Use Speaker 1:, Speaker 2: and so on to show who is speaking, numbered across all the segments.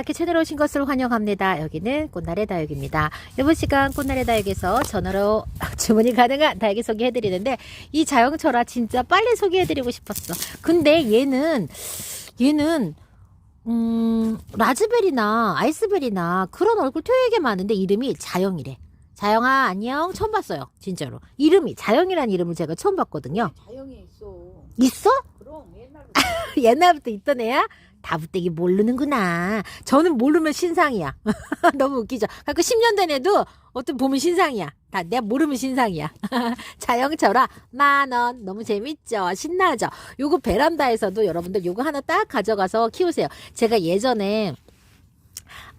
Speaker 1: 딱딱히 채널에 오신 것을 환영합니다. 여기는 꽃날의 다육입니다. 이번 시간 꽃날의 다육에서 전화로 주문이 가능한 다육이 소개해드리는데 이 자영철아 진짜 빨리 소개해드리고 싶었어. 근데 얘는 얘는 음 라즈베리나 아이스베리나 그런 얼굴 토요에게 많은데 이름이 자영이래. 자영아 안녕 처음 봤어요 진짜로 이름이 자영이라는 이름을 제가 처음 봤거든요
Speaker 2: 자영이 있어.
Speaker 1: 있어?
Speaker 2: 그럼 옛날부터
Speaker 1: 옛날부터 있던 애야? 다부떼기 모르는구나. 저는 모르면 신상이야. 너무 웃기죠? 갖고 10년 된 애도 어떤 보면 신상이야. 다 내가 모르면 신상이야. 자영철아 만원 너무 재밌죠? 신나죠? 요거 베란다에서도 여러분들 요거 하나 딱 가져가서 키우세요. 제가 예전에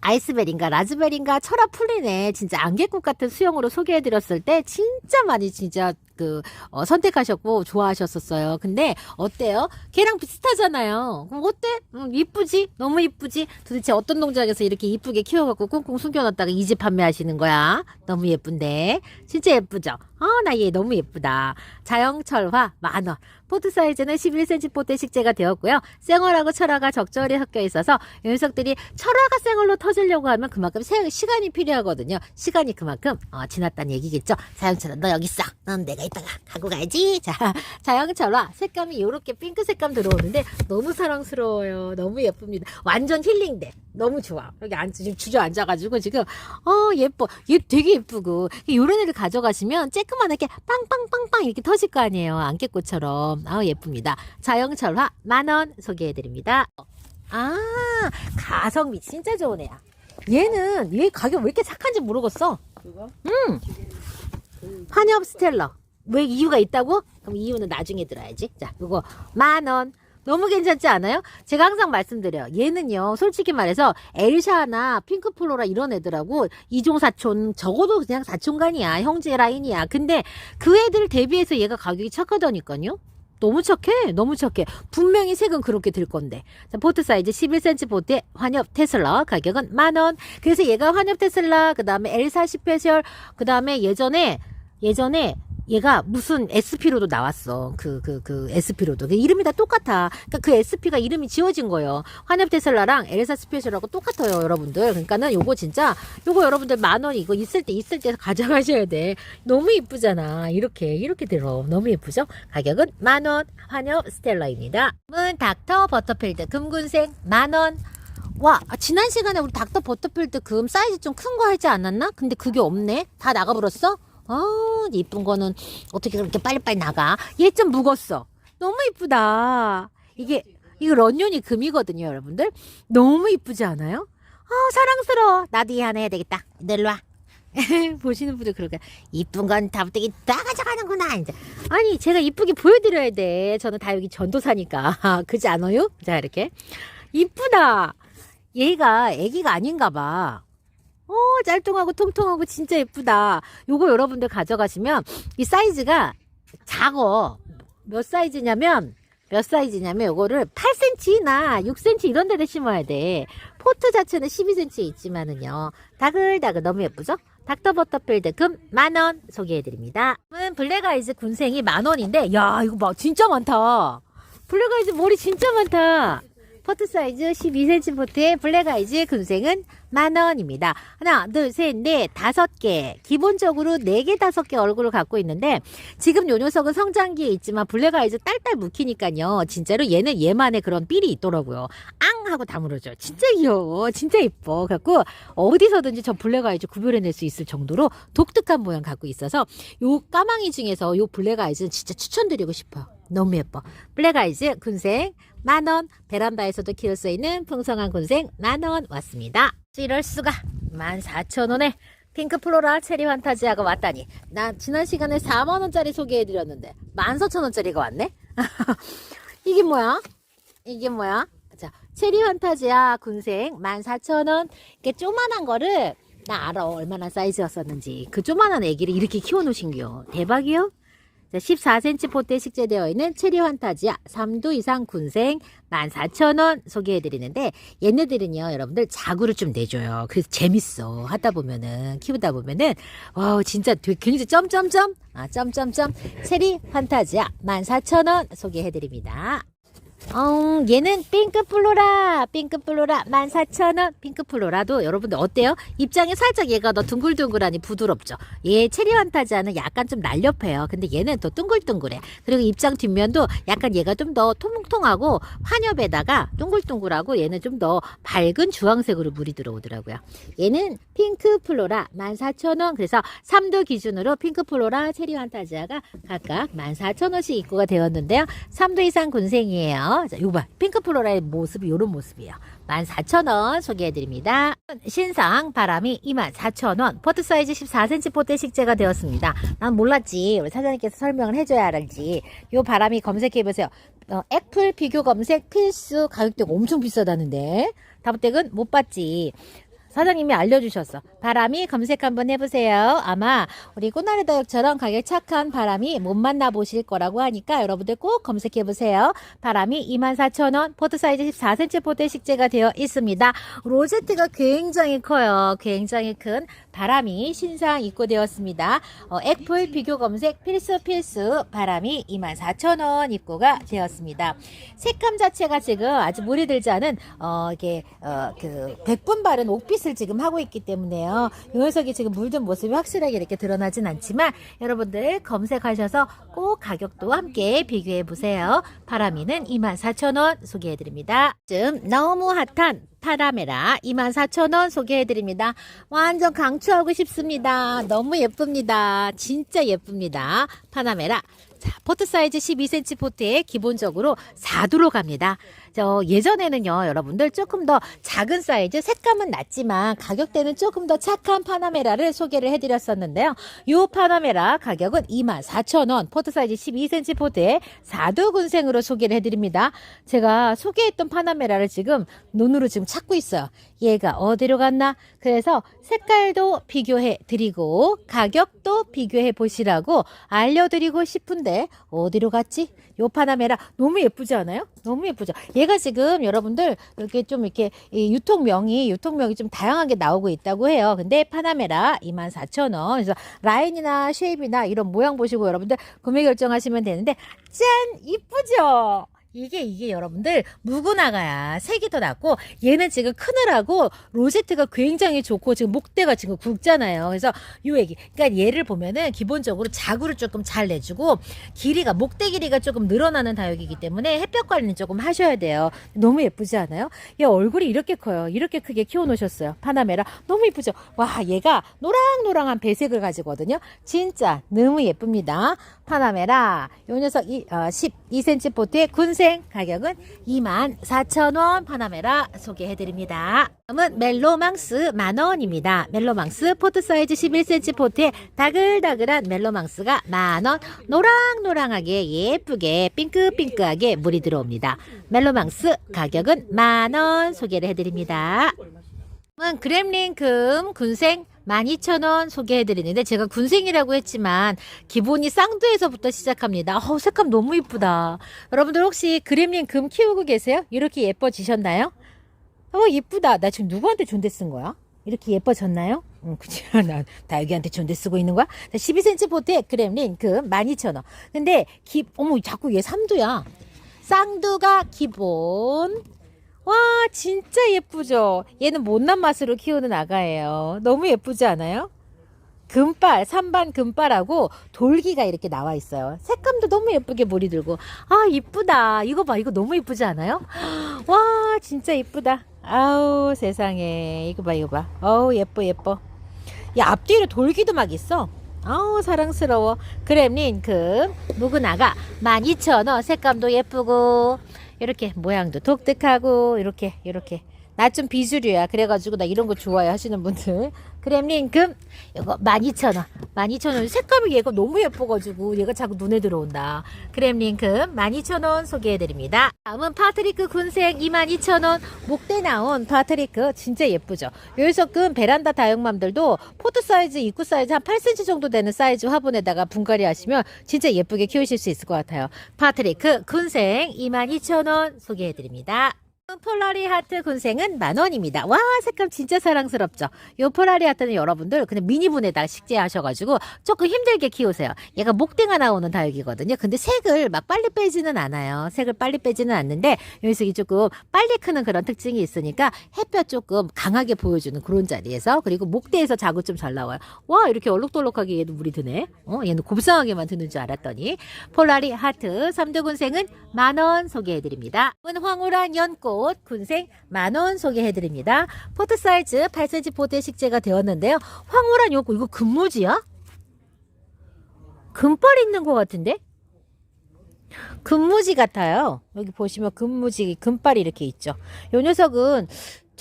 Speaker 1: 아이스베리인가 라즈베리인가 철아 풀리네 진짜 안개꽃 같은 수영으로 소개해드렸을 때 진짜 많이 진짜 그 어, 선택하셨고 좋아하셨었어요. 근데 어때요? 걔랑 비슷하잖아요. 그럼 어때? 음, 이쁘지? 너무 이쁘지? 도대체 어떤 농장에서 이렇게 이쁘게 키워갖고 꽁꽁 숨겨놨다가 이집 판매하시는 거야? 너무 예쁜데? 진짜 예쁘죠? 아, 나 얘 너무 예쁘다. 자영철화 만원. 포트 사이즈는 11cm 포트에 식재가 되었고요. 생얼하고 철화가 적절히 섞여 있어서 이 녀석들이 철화가 생얼로 터지려고 하면 그만큼 세- 시간이 필요하거든요. 시간이 그만큼 어, 지났다는 얘기겠죠. 자영철아 너 여기 있어. 넌 내가 이따가 가고 가야지. 자, 자영철화 색감이 이렇게 핑크 색감 들어오는데 너무 사랑스러워요. 너무 예쁩니다. 완전 힐링돼. 너무 좋아. 여기 앉 지금 주저앉아가지고 지금 어 예뻐. 얘 되게 예쁘고 이런 애를 가져가시면 쬐끄만하게 빵빵빵빵 이렇게 터질 거 아니에요. 안개꽃처럼. 아 예쁩니다. 자영철화 만원 소개해드립니다. 아 가성비 진짜 좋은 애야. 얘는 얘 가격 왜 이렇게 착한지 모르겠어.
Speaker 2: 그거?
Speaker 1: 환엽 스텔러. 왜 이유가 있다고? 그럼 이유는 나중에 들어야지. 자, 이거 만 원. 너무 괜찮지 않아요? 제가 항상 말씀드려요. 얘는요, 솔직히 말해서 엘샤나 핑크플로라 이런 애들하고 이종사촌 적어도 그냥 사촌간이야. 형제 라인이야. 근데 그 애들 대비해서 얘가 가격이 착하다니까요? 너무 착해. 너무 착해. 분명히 색은 그렇게 들 건데. 자, 포트 사이즈 11cm 포트에 환엽 테슬라 가격은 만 원. 그래서 얘가 환엽 테슬라, 그 다음에 엘사 스페셜, 그 다음에 예전에, 예전에 얘가 무슨 SP로도 나왔어. 그, 그, 그 SP로도. 그 이름이 다 똑같아. 그러니까 그 SP가 이름이 지워진 거예요. 환엽 테슬라랑 엘사 스페셜하고 똑같아요, 여러분들. 그러니까는 요거 진짜, 요거 여러분들 만 원 이거 있을 때, 있을 때 가져가셔야 돼. 너무 이쁘잖아. 이렇게, 이렇게 들어. 너무 예쁘죠? 가격은 만 원. 환엽 스텔라입니다. 문 닥터 버터필드 금군생 만 원. 와, 아, 지난 시간에 우리 닥터 버터필드 금 사이즈 좀 큰 거 하지 않았나? 근데 그게 없네. 다 나가버렸어? 아, 이쁜 거는 어떻게 그렇게 빨리빨리 나가? 얘 좀 묵었어. 너무 이쁘다. 이게, 이거 런쥔이 금이거든요, 여러분들. 너무 이쁘지 않아요? 아, 사랑스러워. 나도 얘 하나 해야 되겠다. 내일로 와. 보시는 분들 그러게 이쁜 건 다부터기 다 가져가는구나 이제 아니 제가 이쁘게 보여드려야 돼 저는 다 여기 전도사니까 그지 않아요? 자 이렇게 이쁘다 얘가 애기가 아닌가 봐. 어, 짤뚱하고 통통하고 진짜 예쁘다. 요거 여러분들 가져가시면 이 사이즈가 작어. 몇 사이즈냐면 몇 사이즈냐면 요거를 8cm나 6cm 이런 데다 심어야 돼. 포트 자체는 12cm 있지만은요. 다글다글 너무 예쁘죠? 닥터 버터필드 금 만원 소개해드립니다. 은 블랙아이즈 군생이 만원인데 야 이거 봐 진짜 많다. 블랙아이즈 머리 진짜 많다. 포트 사이즈 12cm 포트의 블랙 아이즈 군생은 만원입니다. 하나, 둘, 셋, 넷, 다섯 개. 기본적으로 네 개, 다섯 개 얼굴을 갖고 있는데, 지금 요 녀석은 성장기에 있지만 블랙 아이즈 딸딸 묵히니까요. 진짜로 얘는 얘만의 그런 삘이 있더라고요. 앙! 하고 다물어줘. 진짜 귀여워. 진짜 이뻐. 갖고, 어디서든지 저 블랙 아이즈 구별해낼 수 있을 정도로 독특한 모양 갖고 있어서, 요 까망이 중에서 요 블랙 아이즈는 진짜 추천드리고 싶어요. 너무 예뻐. 블랙 아이즈 군생 만원 베란다에서도 키울 수 있는 풍성한 군생 만원 왔습니다. 이럴 수가 14,000원에 핑크 플로라 체리 환타지아가 왔다니 나 지난 시간에 4만원짜리 소개해드렸는데 14,000원짜리가 왔네? 이게 뭐야? 이게 뭐야? 자 체리 환타지아 군생 14,000원 이렇게 조만한 거를 나 알아 얼마나 사이즈였었는지 그 조만한 애기를 이렇게 키워놓으신겨 대박이요? 자, 14cm 포트에 식재되어 있는 체리 환타지아 3두 이상 군생 14,000원 소개해드리는데 얘네들은요 여러분들 자구를 좀 내줘요. 그래서 재밌어. 하다 보면은 키우다 보면은 와 진짜 굉장히 점점점. 아 점점점. 체리 환타지아 14,000원 소개해드립니다 어, 얘는 핑크플로라, 핑크플로라 14,000원. 핑크플로라도 여러분들 어때요? 입장이 살짝 얘가 더 둥글둥글하니 부드럽죠. 얘 체리 환타지아는 약간 좀 날렵해요. 근데 얘는 더 둥글둥글해. 그리고 입장 뒷면도 약간 얘가 좀 더 통통하고 환엽에다가 둥글둥글하고 얘는 좀 더 밝은 주황색으로 물이 들어오더라고요. 얘는 핑크플로라 14,000원. 그래서 3도 기준으로 핑크플로라 체리 환타지아가 각각 14,000원씩 입고가 되었는데요. 3도 이상 군생이에요. 자, 봐. 핑크플로라의 모습이 요런 모습이에요. 14,000원 소개해드립니다. 신상 바람이 24,000원. 포트 사이즈 14cm 포트에 식재가 되었습니다. 난 몰랐지. 우리 사장님께서 설명을 해줘야 알지. 요 바람이 검색해보세요. 어, 애플 비교 검색 필수 가격대가 엄청 비싸다는데. 다부댁은 못 봤지. 사장님이 알려주셨어. 바람이 검색 한번 해보세요. 아마 우리 꽃나리 다육처럼 가격 착한 바람이 못 만나보실 거라고 하니까 여러분들 꼭 검색해보세요. 바람이 24,000원, 포트 사이즈 14cm 포트에 식재가 되어 있습니다. 로제트가 굉장히 커요. 굉장히 큰 바람이 신상 입고되었습니다. 어, 애플 비교 검색 필수 필수 바람이 24,000원 입고가 되었습니다. 색감 자체가 지금 아주 무리 들지 않은 어 이게 어 그 백분 바른 옥빛 을 지금 하고 있기 때문에요. 이 녀석이 지금 물든 모습이 확실하게 이렇게 드러나진 않지만 여러분들 검색하셔서 꼭 가격도 함께 비교해 보세요. 바람이는 24,000원 소개해 드립니다. 지금 너무 핫한 파라메라 24,000원 소개해 드립니다. 완전 강추하고 싶습니다. 너무 예쁩니다. 진짜 예쁩니다. 파라메라 자, 포트 사이즈 12cm 포트에 기본적으로 4도로 갑니다. 저 예전에는요, 여러분들 조금 더 작은 사이즈, 색감은 낮지만 가격대는 조금 더 착한 파나메라를 소개를 해드렸었는데요. 이 파나메라 가격은 24,000원, 포트 사이즈 12cm 포트에 4도 군생으로 소개를 해드립니다. 제가 소개했던 파나메라를 지금 눈으로 지금 찾고 있어요. 얘가 어디로 갔나? 그래서 색깔도 비교해 드리고 가격도 비교해 보시라고 알려드리고 싶은데 어디로 갔지? 요 파나메라 너무 예쁘지 않아요? 너무 예쁘죠? 얘가 지금 여러분들 이렇게 좀 이렇게 이 유통명이 유통명이 좀 다양하게 나오고 있다고 해요. 근데 파나메라 24,000원. 그래서 라인이나 쉐입이나 이런 모양 보시고 여러분들 구매 결정하시면 되는데 짠 이쁘죠? 이게 이게 여러분들 무구나가야 색이 더 낫고 얘는 지금 크느라고 로제트가 굉장히 좋고 지금 목대가 지금 굵잖아요. 그래서 요 얘기. 그러니까 얘를 보면은 기본적으로 자구를 조금 잘 내주고 길이가 목대 길이가 조금 늘어나는 다육이기 때문에 햇볕 관리는 조금 하셔야 돼요. 너무 예쁘지 않아요? 얘 얼굴이 이렇게 커요. 이렇게 크게 키워놓으셨어요. 파나메라 너무 예쁘죠? 와 얘가 노랑노랑한 배색을 가지거든요. 진짜 너무 예쁩니다. 파나메라 요 녀석 이, 어, 12cm 포트의 군생 가격은 24,000원 파나메라 소개해드립니다. 다음은 멜로망스 만원입니다. 멜로망스 포트 사이즈 11cm 포트에 다글다글한 멜로망스가 만원 노랑노랑하게 예쁘게 핑크핑크하게 물이 들어옵니다. 멜로망스 가격은 만원 소개를 해드립니다. 다음은 그램린 금 군생 12,000원 소개해드리는데 제가 군생이라고 했지만 기본이 쌍두에서부터 시작합니다. 어, 색감 너무 이쁘다. 여러분들 혹시 그램린 금 키우고 계세요? 이렇게 예뻐지셨나요? 어 예쁘다. 나 지금 누구한테 존대 쓴 거야? 이렇게 예뻐졌나요? 응, 그치. 나 다육이한테 존대 쓰고 있는 거야? 12cm 포트에 그램린 금 12,000원. 근데 기, 어머 자꾸 얘 3두야. 쌍두가 기본. 와 진짜 예쁘죠? 얘는 못난 맛으로 키우는 아가예요. 너무 예쁘지 않아요? 금발 산반 금발하고 돌기가 이렇게 나와 있어요. 색감도 너무 예쁘게 물이 들고. 아 이쁘다. 이거 봐 이거 너무 예쁘지 않아요? 와 진짜 이쁘다. 아우 세상에. 이거 봐 이거 봐. 어우 예뻐 예뻐. 야 앞뒤로 돌기도 막 있어. 아우 사랑스러워. 그램린 금 묵은 아가. 12,000원. 색감도 예쁘고 이렇게 모양도 독특하고 이렇게 이렇게 나 좀 비주류야. 그래가지고 나 이런 거 좋아해 하시는 분들. 그램린 금. 이거 12,000원. 12,000원. 색감이 얘가 너무 예뻐가지고 얘가 자꾸 눈에 들어온다. 그램린 금. 12,000원 소개해드립니다. 다음은 파트리크 군색 22,000원. 목대 나온 파트리크. 진짜 예쁘죠? 여기서 금 베란다 다육맘들도 포트 사이즈 입구 사이즈 한 8cm 정도 되는 사이즈 화분에다가 분갈이 하시면 진짜 예쁘게 키우실 수 있을 것 같아요. 파트리크 군색 22,000원 소개해드립니다 폴라리 하트 군생은 만 원입니다. 와 색감 진짜 사랑스럽죠. 요 폴라리 하트는 여러분들 그냥 미니분에다 식재하셔가지고 조금 힘들게 키우세요. 얘가 목대가 나오는 다육이거든요. 근데 색을 막 빨리 빼지는 않아요. 색을 빨리 빼지는 않는데 녀석이 조금 빨리 크는 그런 특징이 있으니까 햇볕 조금 강하게 보여주는 그런 자리에서 그리고 목대에서 자구 좀잘 나와요. 와 이렇게 얼룩덜룩하게 얘도 물이 드네. 어 얘는 곱상하게만 드는 줄 알았더니 폴라리 하트 삼두 군생은 만 원 소개해드립니다. 황홀한 연꽃 군생 만원 소개해드립니다. 포트 사이즈 8cm 포트에 식재가 되었는데요. 황홀한 연꽃 이거 금무지야? 금발 있는 것 같은데? 금무지 같아요. 여기 보시면 금무지 금발이 이렇게 있죠. 요 녀석은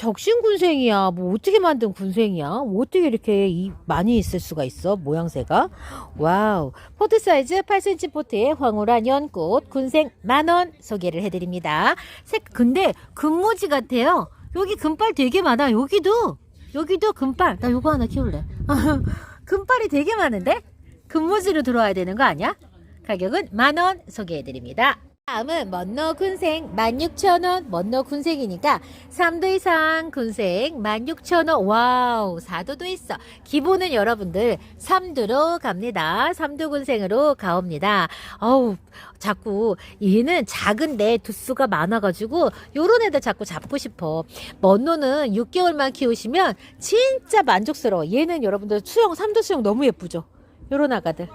Speaker 1: 적신 군생이야. 뭐 어떻게 만든 군생이야? 뭐 어떻게 이렇게 이, 많이 있을 수가 있어? 모양새가. 와우. 포트 사이즈 8cm 포트에 황홀한 연꽃 군생 만원 소개를 해드립니다. 색 근데 금무지 같아요. 여기 금발 되게 많아. 여기도 여기도 금발. 나 요거 하나 키울래. 금발이 되게 많은데? 금무지로 들어와야 되는 거 아니야? 가격은 만원 소개해드립니다. 다음은 먼너 군생 16,000원 먼너 군생이니까 3도 이상 군생 16,000원. 와우 4도도 있어. 기본은 여러분들 3도로 갑니다. 3도 군생으로 가옵니다. 어우 자꾸 얘는 작은데 두수가 많아가지고 요런 애들 자꾸 잡고 싶어. 먼노는 6개월만 키우시면 진짜 만족스러워. 얘는 여러분들 수영 3도 수영 너무 예쁘죠? 요런 아가들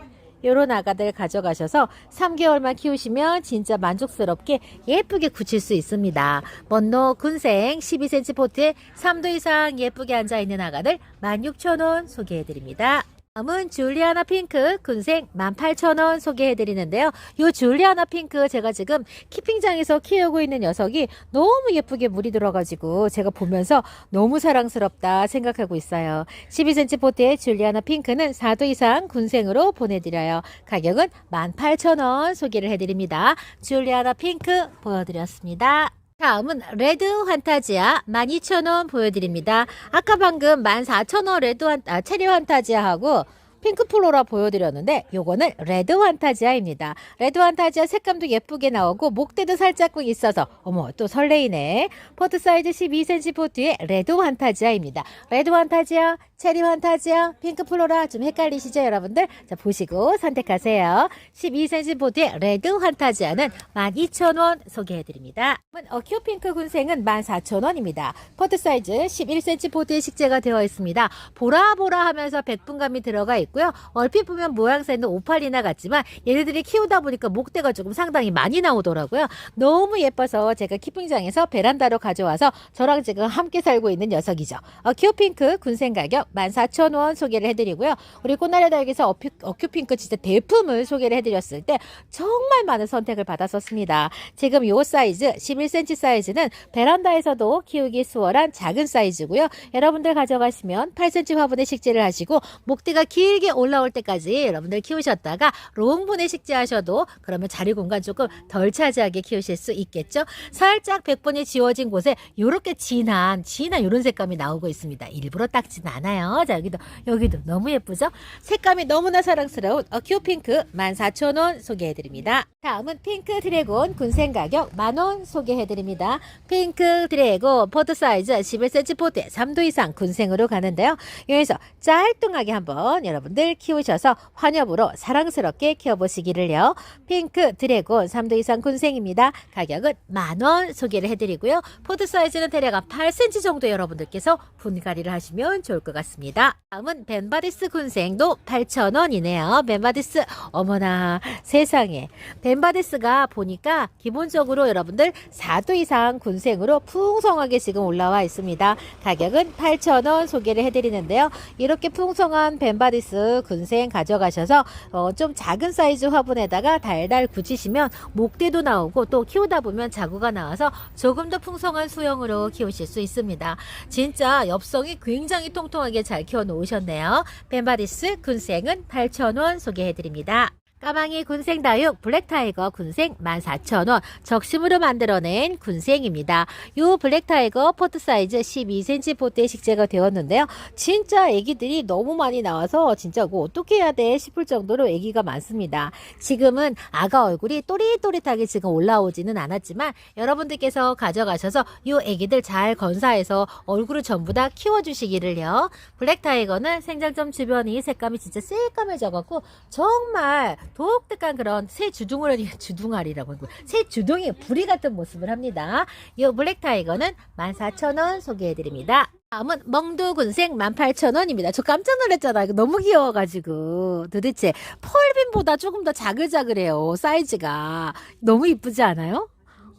Speaker 1: 요런 아가들 가져가셔서 3개월만 키우시면 진짜 만족스럽게 예쁘게 굳힐 수 있습니다. 먼노 군생 12cm 포트에 3도 이상 예쁘게 앉아있는 아가들 16,000원 소개해드립니다. 다음은 줄리아나 핑크 군생 18,000원 소개해드리는데요. 요 줄리아나 핑크 제가 지금 키핑장에서 키우고 있는 녀석이 너무 예쁘게 물이 들어가지고 제가 보면서 너무 사랑스럽다 생각하고 있어요. 12cm 포트의 줄리아나 핑크는 4도 이상 군생으로 보내드려요. 가격은 18,000원 소개를 해드립니다. 줄리아나 핑크 보여드렸습니다. 다음은 레드 환타지아 12,000원 보여드립니다. 아까 방금 14,000원 레드 환, 아, 체리 환타지아하고 핑크 플로라 보여드렸는데 요거는 레드 환타지아입니다. 레드 환타지아 색감도 예쁘게 나오고 목대도 살짝 있어서 어머 또 설레이네. 포트 사이즈 12cm 포트의 레드 환타지아입니다. 레드 환타지아, 체리 환타지아, 핑크 플로라 좀 헷갈리시죠 여러분들? 자 보시고 선택하세요. 12cm 포트의 레드 환타지아는 12,000원 소개해드립니다. 어큐 핑크 군생은 14,000원입니다. 포트 사이즈 11cm 포트에 식재가 되어 있습니다. 보라보라 하면서 백분감이 들어가 있고 요. 얼핏 보면 모양새는 오팔리나 같지만 얘네들이 키우다 보니까 목대가 조금 상당히 많이 나오더라고요. 너무 예뻐서 제가 키핑장에서 베란다로 가져와서 저랑 지금 함께 살고 있는 녀석이죠. 어큐 핑크 군생 가격 14,000원 소개를 해드리고요. 우리 꽃나래 어큐, 어큐핑크 진짜 대품을 소개를 해드렸을 때 정말 많은 선택을 받았었습니다. 지금 요 사이즈 11cm 사이즈는 베란다에서도 키우기 수월한 작은 사이즈고요. 여러분들 가져가시면 8cm 화분에 식재를 하시고 목대가 길게 올라올 때까지 여러분들 키우셨다가 롱분에 식재하셔도 그러면 자리 공간 조금 덜 차지하게 키우실 수 있겠죠. 살짝 백분이 지워진 곳에 이렇게 진한 진한 이런 색감이 나오고 있습니다. 일부러 닦진 않아요. 자 여기도 여기도 너무 예쁘죠? 색감이 너무나 사랑스러운 어큐 핑크 14,000원 소개해드립니다. 다음은 핑크 드래곤 군생 가격 만원 소개해드립니다. 핑크 드래곤 포트 사이즈 11cm 포트에 3도 이상 군생으로 가는데요. 여기서 짤뚱하게 한번 여러분 들 키우셔서 환엽으로 사랑스럽게 키워보시기를요. 핑크 드래곤 3도 이상 군생입니다. 가격은 만원 소개를 해드리고요. 포트 사이즈는 대략 한 8cm 정도 여러분들께서 분갈이를 하시면 좋을 것 같습니다. 다음은 벤바디스 군생도 8,000원이네요. 벤바디스 어머나 세상에 벤바디스가 보니까 기본적으로 여러분들 4도 이상 군생으로 풍성하게 지금 올라와 있습니다. 가격은 8,000원 소개를 해드리는데요. 이렇게 풍성한 벤바디스 군생 가져가셔서 어, 좀 작은 사이즈 화분에다가 달달 굳히시면 목대도 나오고 또 키우다 보면 자구가 나와서 조금 더 풍성한 수영으로 키우실 수 있습니다. 진짜 엽성이 굉장히 통통하게 잘 키워 놓으셨네요. 벤바디스 군생은 8,000원 소개해드립니다. 까망이 군생 다육 블랙타이거 군생 14,000원 적심으로 만들어낸 군생입니다. 요 블랙타이거 포트 사이즈 12cm 포트에 식재가 되었는데요. 진짜 애기들이 너무 많이 나와서 진짜 뭐 어떻게 해야 돼 싶을 정도로 애기가 많습니다. 지금은 아가 얼굴이 또릿또릿하게 지금 올라오지는 않았지만 여러분들께서 가져가셔서 요 애기들 잘 건사해서 얼굴을 전부 다 키워주시기를요. 블랙타이거는 생장점 주변이 색감이 진짜 새까매져갖고 정말 독특한 그런 새 주둥아리, 주둥아리라고 하고 새 주둥이 부리 같은 모습을 합니다. 이 블랙타이거는 14,000원 소개해드립니다. 다음은 멍두군생 18,000원입니다. 저 깜짝 놀랐잖아요. 너무 귀여워가지고. 도대체 펄빈보다 조금 더 자글자글해요. 사이즈가. 너무 이쁘지 않아요?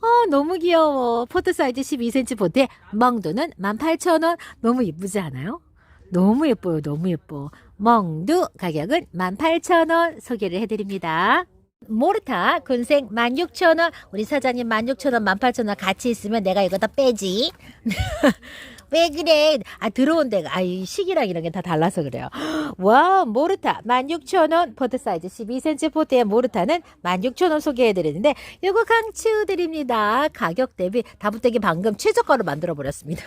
Speaker 1: 어, 너무 귀여워. 포트 사이즈 12cm 포트에 멍두는 18,000원. 너무 이쁘지 않아요? 너무 예뻐요. 너무 예뻐. 멍두 가격은 18,000원 소개를 해드립니다. 모르타 군생 16,000원. 우리 사장님 16,000원, 18,000원 같이 있으면 내가 이거 다 빼지. 왜 그래? 아, 들어온 데가, 아, 이 시기랑 이런 게 다 달라서 그래요. 와, 모르타 16,000원. 포트 사이즈 12cm 포트의 모르타는 16,000원 소개해드리는데, 이거 강추 드립니다. 가격 대비 다부떼기 방금 최저가로 만들어 버렸습니다.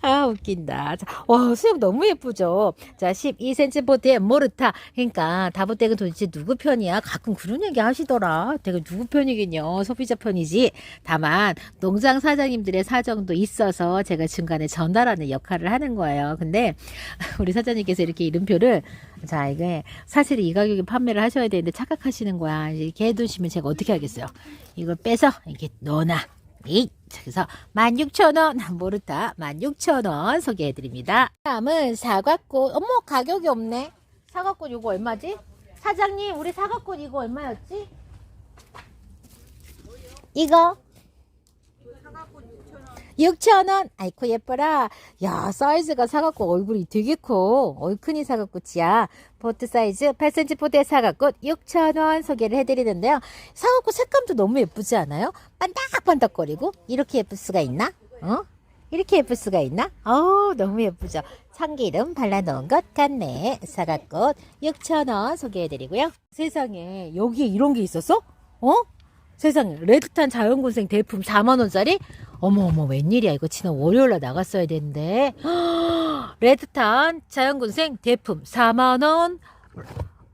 Speaker 1: 아, 웃긴다. 자, 와, 수영 너무 예쁘죠? 자, 12cm 포트의 모르타. 그러니까, 다부댁은 도대체 누구 편이야? 가끔 그런 얘기 하시더라. 내가 누구 편이긴요. 소비자 편이지. 다만, 농장 사장님들의 사정도 있어서 제가 중간에 전달하는 역할을 하는 거예요. 근데, 우리 사장님께서 이렇게 이름표를, 자, 이게, 사실 이 가격에 판매를 하셔야 되는데 착각하시는 거야. 이렇게 해두시면 제가 어떻게 하겠어요? 이걸 빼서, 이렇게 넣어놔. 이 그래서 16,000원 모르타 16,000원 소개해드립니다. 다음은 사과꽃 어머 가격이 없네. 사과꽃 이거 얼마지? 사장님 우리 사과꽃 이거 얼마였지? 이거 6,000원. 아이코 예뻐라. 야, 사이즈가 사갖고 얼굴이 되게 커. 얼큰이 사과꽃이야. 보트 사이즈 8cm 포대 사과꽃 6,000원 소개를 해드리는데요. 사과꽃 색감도 너무 예쁘지 않아요? 반짝반짝거리고 이렇게 예쁠 수가 있나? 어? 이렇게 예쁠 수가 있나? 어우, 너무 예쁘죠? 참기름 발라놓은 것 같네. 사과꽃 6,000원 소개해드리고요. 세상에, 여기에 이런 게 있었어? 어? 세상에, 레드탄 자연군생 대품 4만원짜리? 어머, 어머, 웬일이야. 이거 지난 월요일날 나갔어야 되는데. 레드탄 자연군생 대품 4만원.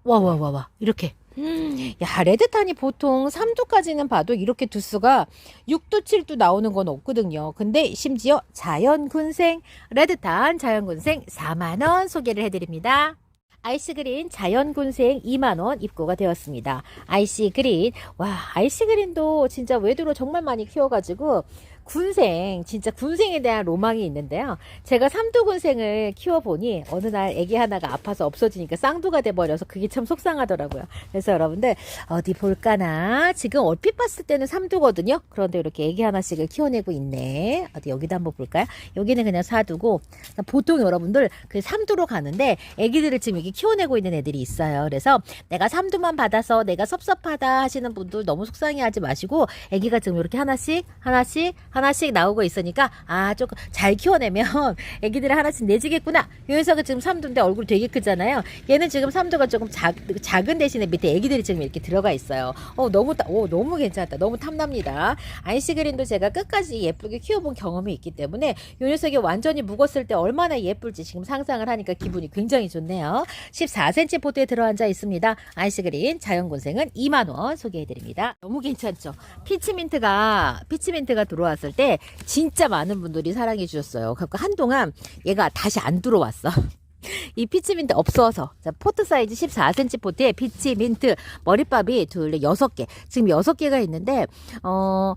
Speaker 1: 와, 와, 와, 와. 이렇게. 음, 야, 레드탄이 보통 3두까지는 봐도 이렇게 두수가 6두, 7두 나오는 건 없거든요. 근데 심지어 자연군생, 레드탄 자연군생 4만원 소개를 해드립니다. 아이스 그린 자연군생 2만원 입고가 되었습니다. 아이스 그린, 와, 아이스 그린도 진짜 외도로 정말 많이 키워가지고, 군생, 진짜 군생에 대한 로망이 있는데요. 제가 삼두 군생을 키워보니 어느 날 애기 하나가 아파서 없어지니까 쌍두가 돼버려서 그게 참 속상하더라고요. 그래서 여러분들 어디 볼까나 지금 얼핏 봤을 때는 삼두거든요. 그런데 이렇게 애기 하나씩을 키워내고 있네. 어디 여기도 한번 볼까요? 여기는 그냥 사두고 보통 여러분들 그 삼두로 가는데 애기들을 지금 이렇게 키워내고 있는 애들이 있어요. 그래서 내가 삼두만 받아서 내가 섭섭하다 하시는 분들 너무 속상해하지 마시고 애기가 지금 이렇게 하나씩 하나씩 하나씩 나오고 있으니까 아 조금 잘 키워내면 애기들이 하나씩 내지겠구나. 요 녀석은 지금 삼두인데 얼굴 되게 크잖아요. 얘는 지금 삼두가 조금 작, 작은 대신에 밑에 애기들이 지금 이렇게 들어가 있어요. 어 너무 따- 오 너무 괜찮다. 너무 탐납니다. 아이시그린도 제가 끝까지 예쁘게 키워본 경험이 있기 때문에 요 녀석이 완전히 묵었을 때 얼마나 예쁠지 지금 상상을 하니까 기분이 굉장히 좋네요. 14cm 포트에 들어앉아 있습니다. 아이시그린 자연곤생은 2만원 소개해드립니다. 너무 괜찮죠? 피치민트가, 피치민트가 들어왔 을 때 진짜 많은 분들이 사랑해 주셨어요. 그래서 한동안 얘가 다시 안 들어왔어. 이 피치민트 없어서 자 포트 사이즈 14cm 포트에 피치민트 머리밥이 둘 여섯 개 지금 여섯 개가 있는데 어.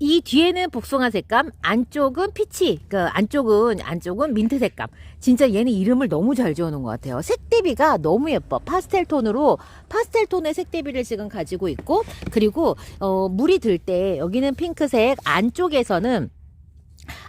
Speaker 1: 이 뒤에는 복숭아 색감, 안쪽은 피치, 그 안쪽은 안쪽은 민트 색감. 진짜 얘는 이름을 너무 잘 지어놓은 것 같아요. 색 대비가 너무 예뻐. 파스텔 톤으로 파스텔 톤의 색 대비를 지금 가지고 있고, 그리고 어 물이 들 때 여기는 핑크색, 안쪽에서는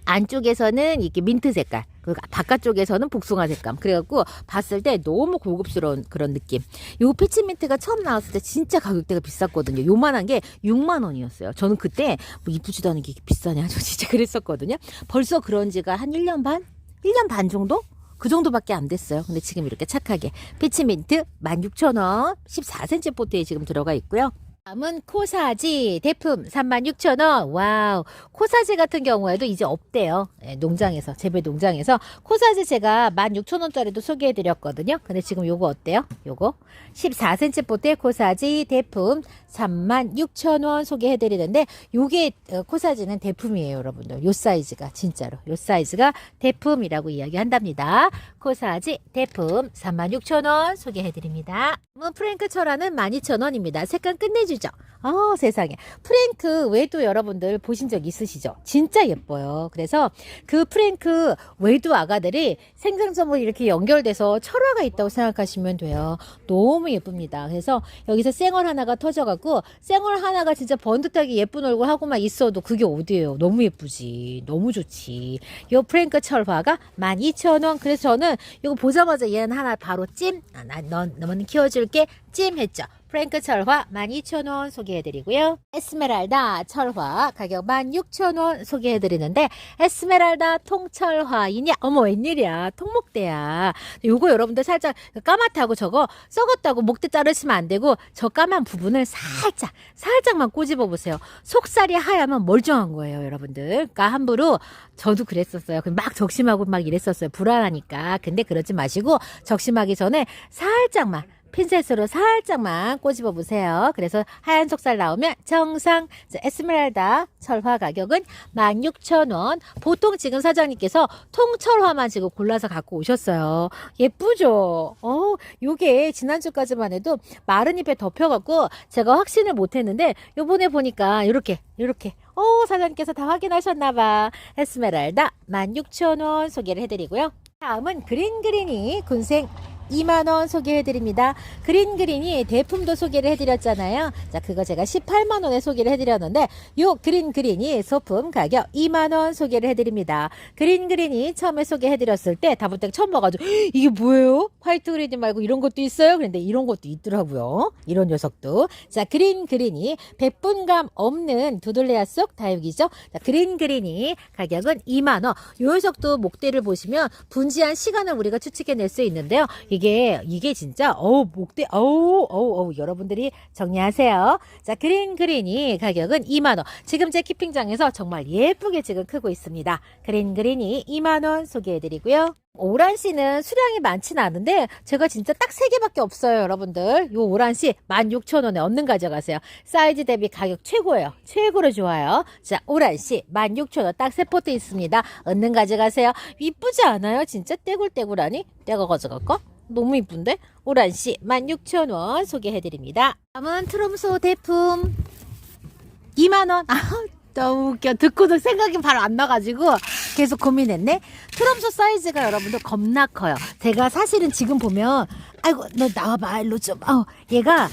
Speaker 1: 안쪽에서는 이렇게 민트 색깔, 그 바깥쪽에서는 복숭아 색감. 그래갖고 봤을 때 너무 고급스러운 그런 느낌. 요 피치민트가 처음 나왔을 때 진짜 가격대가 비쌌거든요. 요만한 게 6만 원이었어요. 저는 그때 뭐 이쁘지도 않은 게 비싸냐, 저 진짜 그랬었거든요. 벌써 그런 지가 한 1년 반? 1년 반 정도? 그 정도밖에 안 됐어요. 근데 지금 이렇게 착하게 피치민트 16,000원 14cm 포트에 지금 들어가 있고요. 다음은 코사지 대품 36,000원. 와우. 코사지 같은 경우에도 이제 없대요. 예, 농장에서, 재배 농장에서. 코사지 제가 16,000원짜리도 소개해 드렸거든요. 근데 지금 요거 어때요? 요거 14cm 포트의 코사지 대품 36,000원 소개해 드리는데 요게 어, 코사지는 대품이에요, 여러분들. 요 사이즈가 진짜로. 요 사이즈가 대품이라고 이야기한답니다. 코사지 대품 36,000원 소개해 드립니다. 다음은 프랭크 철화는 12,000원입니다. 색감 끝내주죠. ちゃん。 어, 세상에. 프랭크 외도 여러분들 보신 적 있으시죠? 진짜 예뻐요. 그래서 그 프랭크 외도 아가들이 생장점으로 이렇게 연결돼서 철화가 있다고 생각하시면 돼요. 너무 예쁩니다. 그래서 여기서 쌩얼 하나가 터져갖고 쌩얼 하나가 진짜 번듯하게 예쁜 얼굴 하고만 있어도 그게 어디예요? 너무 예쁘지. 너무 좋지. 요 프랭크 철화가 12,000원. 그래서 저는 이거 보자마자 얘는 하나 바로 찜. 아, 나, 넌, 너는 키워줄게. 찜 했죠. 프랭크 철화 12,000원 소개 해드리고요. 에스메랄다 철화 가격 16,000원 소개해드리는데 에스메랄다 통철화이냐? 어머 웬일이야. 통목대야. 요거 여러분들 살짝 까맣다고 저거 썩었다고 목대 자르시면 안 되고 저 까만 부분을 살짝 살짝만 꼬집어 보세요. 속살이 하얗면 멀쩡한 거예요 여러분들. 그러니까 함부로 저도 그랬었어요. 그막 적심하고 막 이랬었어요. 불안하니까. 근데 그러지 마시고 적심하기 전에 살짝만 핀셋으로 살짝만 꼬집어 보세요. 그래서 하얀 속살 나오면 정상 자, 에스메랄다 철화 가격은 16,000원. 보통 지금 사장님께서 통철화만 지금 골라서 갖고 오셨어요. 예쁘죠? 어, 요게 지난주까지만 해도 마른 잎에 덮여갖고 제가 확신을 못 했는데 요번에 보니까 이렇게 이렇게 어, 사장님께서 다 확인하셨나봐. 에스메랄다 16,000원 소개를 해드리고요. 다음은 그린그린이 군생 2만원 소개해드립니다. 그린그린이 대품도 소개를 해드렸잖아요. 자, 그거 제가 18만원에 소개를 해드렸는데, 요 그린그린이 소품 가격 2만원 소개를 해드립니다. 그린그린이 처음에 소개해드렸을 때, 다부터 처음 봐가지고, "헉, 이게 뭐예요? 화이트 그린 말고 이런 것도 있어요? 그런데 이런 것도 있더라고요. 이런 녀석도. 자, 그린그린이 백분감 없는 두들레아 속 다육이죠. 자, 그린그린이 가격은 2만원. 요 녀석도 목대를 보시면 분지한 시간을 우리가 추측해낼 수 있는데요. 이게 이게 진짜 어우 목대 어우 어우 어우 여러분들이 정리하세요. 자 그린 그린이 가격은 2만 원. 지금 제 키핑장에서 정말 예쁘게 지금 크고 있습니다. 그린 그린이 2만 원 소개해드리고요. 오란씨는 수량이 많지는 않은데 제가 진짜 딱세 개밖에 없어요 여러분들 요 오란씨 16,000원에 얻는 가져가세요 사이즈 대비 가격 최고예요 최고로 좋아요 자 오란씨 16,000원 딱세 포트 있습니다 얻는 가져가세요 이쁘지 않아요 진짜 떼굴떼굴하니 내가 가져갈까? 너무 이쁜데? 오란씨 16,000원 소개해드립니다. 다음은 트럼소 대품. 2만원. 아 너무 웃겨. 듣고도 생각이 바로 안 나가지고 계속 고민했네. 트럼소 사이즈가 여러분들 겁나 커요. 제가 사실은 지금 보면 아이고 너 나와봐. 일로 좀. 어, 얘가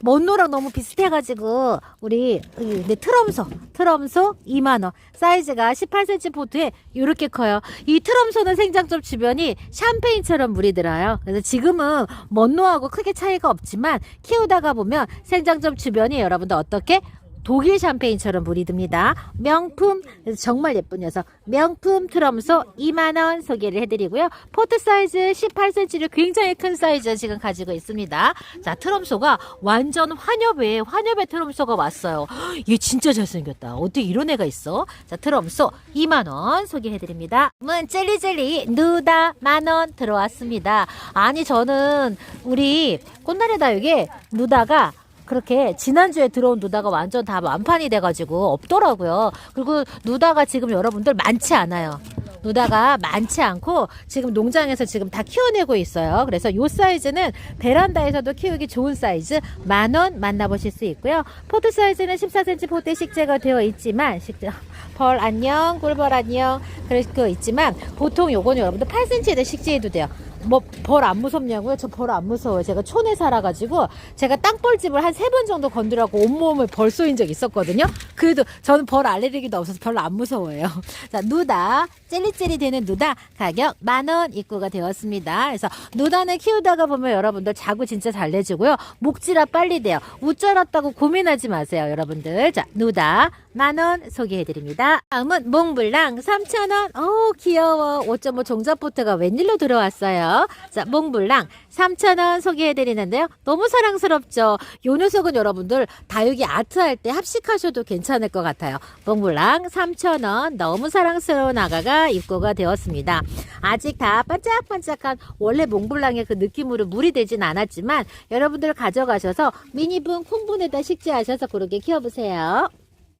Speaker 1: 먼노랑 너무 비슷해가지고 우리 이, 네, 트럼소 트럼소 2만원. 사이즈가 18cm 포트에 이렇게 커요. 이 트럼소는 생장점 주변이 샴페인처럼 물이 들어요. 그래서 지금은 먼노하고 크게 차이가 없지만 키우다가 보면 생장점 주변이 여러분들 어떻게 독일 샴페인처럼 물이 듭니다. 명품 정말 예쁜 녀석 명품 트럼소 2만원 소개를 해드리고요. 포트 사이즈 18cm를 굉장히 큰 사이즈 지금 가지고 있습니다. 자 트럼소가 완전 환엽에 환엽에 트럼소가 왔어요. 얘 진짜 잘생겼다. 어떻게 이런 애가 있어? 자 트럼소 2만원 소개해드립니다. 문 젤리젤리 누다 만원 들어왔습니다. 아니 저는 우리 꽃나래 다육에 누다가 그렇게 지난주에 들어온 누다가 완전 다 완판이 돼가지고 없더라고요. 그리고 누다가 지금 여러분들 많지 않아요. 누다가 많지 않고 지금 농장에서 지금 다 키워내고 있어요. 그래서 요 사이즈는 베란다에서도 키우기 좋은 사이즈 만원 만나보실 수 있고요. 포트 사이즈는 14cm 포트에 식재가 되어 있지만 식재 벌 안녕 꿀벌 안녕 그럴 거 있지만 보통 요거는 여러분들 8cm에다 식재해도 돼요. 뭐 벌 안 무섭냐고요? 저 벌 안 무서워요. 제가 촌에 살아가지고 제가 땅벌집을 한 세 번 정도 건드려고 온몸을 벌 쏘인 적 있었거든요. 그래도 저는 벌 알레르기도 없어서 별로 안 무서워요. 자 누다 젤리젤리 되는 누다 가격 만 원 입고가 되었습니다. 그래서 누다는 키우다가 보면 여러분들 자구 진짜 잘 내주고요. 목질아 빨리 돼요. 웃자랐다고 고민하지 마세요, 여러분들. 자 누다 만 원 소개해드립니다. 다음은 몽블랑 3,000원. 어 귀여워. 5.5 종자포트가 웬일로 들어왔어요. 자, 몽블랑 3,000원 소개해드리는데요. 너무 사랑스럽죠? 요 녀석은 여러분들 다육이 아트 할 때 합식하셔도 괜찮을 것 같아요. 몽블랑 3,000원. 너무 사랑스러운 아가가 입고가 되었습니다. 아직 다 반짝반짝한 원래 몽블랑의 그 느낌으로 물이 되진 않았지만 여러분들 가져가셔서 미니분 콩분에다 식재하셔서 그렇게 키워보세요.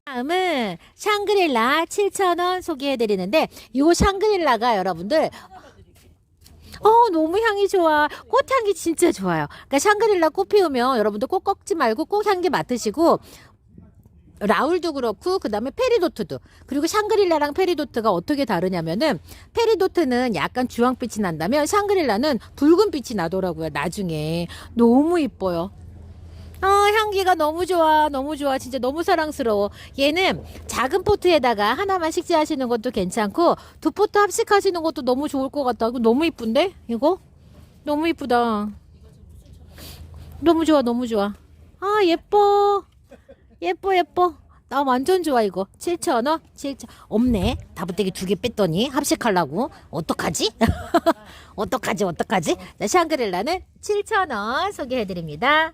Speaker 1: 다음은 샹그릴라 7,000원 소개해드리는데 이 샹그릴라가 여러분들 어 너무 향이 좋아. 꽃향기 진짜 좋아요. 그러니까 샹그릴라 꽃 피우면 여러분들 꽃 꺾지 말고 꽃 향기 맡으시고 라울도 그렇고 그 다음에 페리도트도. 그리고 샹그릴라랑 페리도트가 어떻게 다르냐면은 페리도트는 약간 주황빛이 난다면 샹그릴라는 붉은 빛이 나더라고요 나중에. 너무 이뻐요 아 향기가 너무 좋아 너무 좋아. 진짜 너무 사랑스러워. 얘는 작은 포트에다가 하나만 식재하시는 것도 괜찮고 두 포트 합식하시는 것도 너무 좋을 것 같다 이거 너무 이쁜데? 이거? 너무 이쁘다. 너무 좋아 너무 좋아. 아 예뻐. 예뻐 예뻐. 나 완전 좋아 이거. 7,000원? 7,000 없네. 다부떼기 두 개 뺐더니 합식하려고. 어떡하지? 어떡하지 어떡하지? 자 샹그릴라는 7,000원 소개해드립니다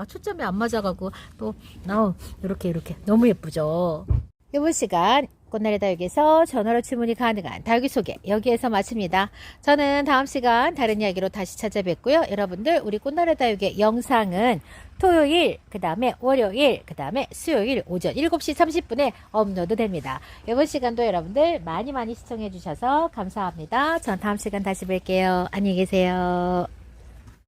Speaker 1: 아 초점이 안 맞아가고 또 어, 이렇게 이렇게 너무 예쁘죠 이번 시간 꽃날의 다육에서 전화로 주문이 가능한 다육이 소개 여기에서 마칩니다. 저는 다음 시간 다른 이야기로 다시 찾아뵙고요. 여러분들 우리 꽃날의 다육의 영상은 토요일, 그 다음에 월요일, 그 다음에 수요일 오전 7시 30분에 업로드 됩니다. 이번 시간도 여러분들 많이 많이 시청해 주셔서 감사합니다. 전 다음 시간 다시 뵐게요. 안녕히 계세요.